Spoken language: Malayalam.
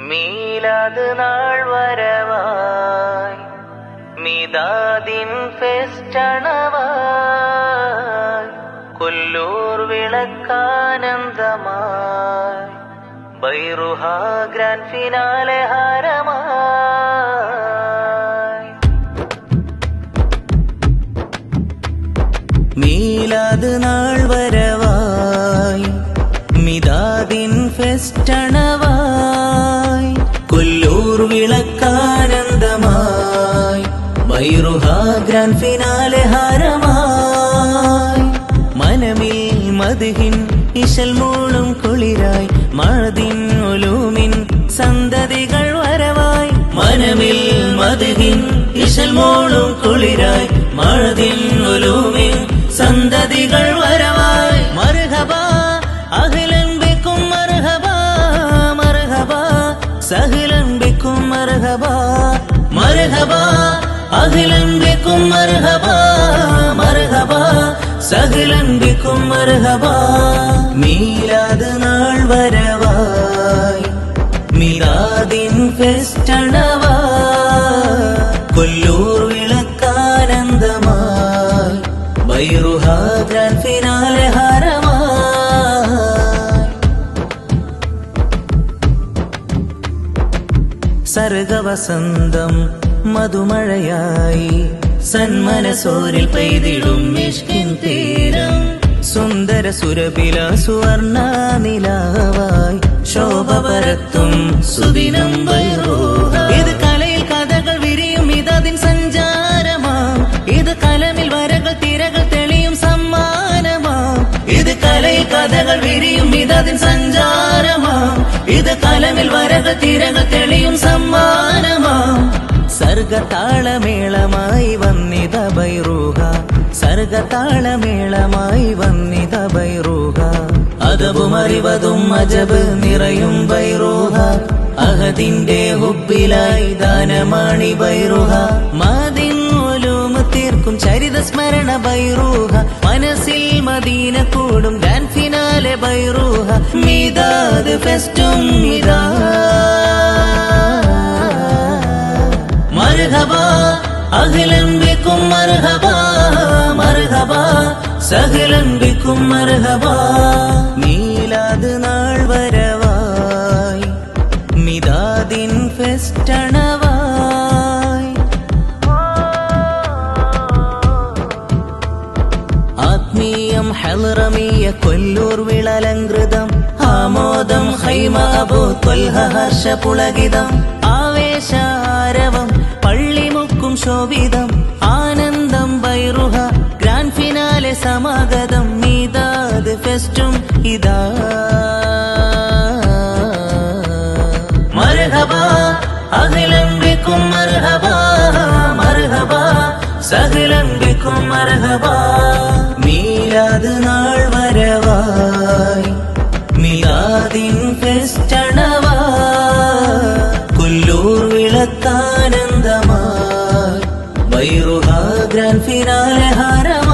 മീലാത് നാൾ വരവായി. മിതാദിൻ ഫെസ്റ്റണവായി. കൊല്ലൂർ വിളക്കാനന്ദമായി ബൈറുഹ ഗ്രാൻഡ് ഫിനാലെ ഹാരമായി. മീലാത് നാൾ വരവായി. മിതാദിൻ ഫെസ്റ്റണവായി. ഗ്രാൻഡ് ഫിനാലെ ഹാരമായി. മനമിൽ മധുഹിൻ ഇശൽ മൂളും കുളിരായി. മഴതിൻ ഒലൂമിൻ സന്തതികൾ വരവായി. മനമിൽ മധുഹിൻ ഇശൽ മൂളും കുളിരായി. മഴതിൻ ഒലൂമിൻ സന്തതികൾ വരവായി. മർഹബ അഹ്ലൻ ബിക്കും മർഹബ മർഹബ സഹ്ലൻ ബിക്കും അഹ്ലൻ ബിക്കും മർഹബ മർഹബ സഹ്ലൻ ബിക്കും മർഹബ മീലാദ് നാൾ വരവായി മിലാദിൻ ഫെസ്റ്റണവാ കൊല്ലൂർ വിളക്കാനന്ദമായി ബൈറുഹ ഗ്രാൻഡ് ഫിനാലെ ഹാരമായി സർഗവസന്തം മധുമഴയായി സന്മനസോരിൽ പെയ്തിടും മിഷ്കിൻ തീരം. സുന്ദര സുരപില സുവർണ നിലാവായി ശോഭ പരത്തും സുദിനം വൈറൂഹ. ഇത് കലയിൽ കഥകൾ വിരിയും ഇതതിൻ സഞ്ചാരമാം. ഇത് കലമിൽ വരകൾ തിരകൾ തെളിയും സമ്മാനമാം. ഇത് കലയിൽ കഥകൾ വിരിയും ഇതതിൻ സഞ്ചാരമാം. ഇത് കലമിൽ വരകൾ തിരകൾ സർഗതാളമേളമായി വന്നിത ബൈറൂഹ. സർഗതാളമേളമായി വന്നിത ബൈറൂഹ. അതവും അറിവതും അജബ് നിറയും ബൈറൂഹ. അഹദിന്റെ ഹുബിലായി ദാനമാണി ബൈറുഹ. മാതിൻ തീർക്കും ചരിത സ്മരണ ബൈറൂഹ. മനസ്സിൽ മദീന കൂടും ഗ്രാൻഡ് ഫിനാലെ ബൈറൂഹ. മിതാദ് ഫെസ്റ്റും മിതാ മർഹബാ അഹ്ലൻ ബിക്കും മർഹബാ മർഹബാ സഹ്ലൻ ബിക്കും മർഹബാ മീലാദ് നാൾ വരവായി മിതാദിൻ ഫെസ്റ്റണവായി ആത്മീയം ഹലറമീയ കൊല്ലൂർ വിളലങ്കൃതം ആമോദം ഹൈമ അബോ ത്വൽഹ ഹർഷ പുളകിതം ആവേശാരവം പള്ളിമുക്കും ശോഭിതം. ആനന്ദം ബൈറുഹ ഗ്രാൻഡ് ഫിനാലെ സമാഗതം. മീതാത് ഫെസ്റ്റും. ഇതാ. മർഹബാ അഖിലം ബിക്കും മീലാദ് നാൾ വരവായി. മിലാദിൻ ഫെസ്റ്റണവാ غيرها جران فينا لهرم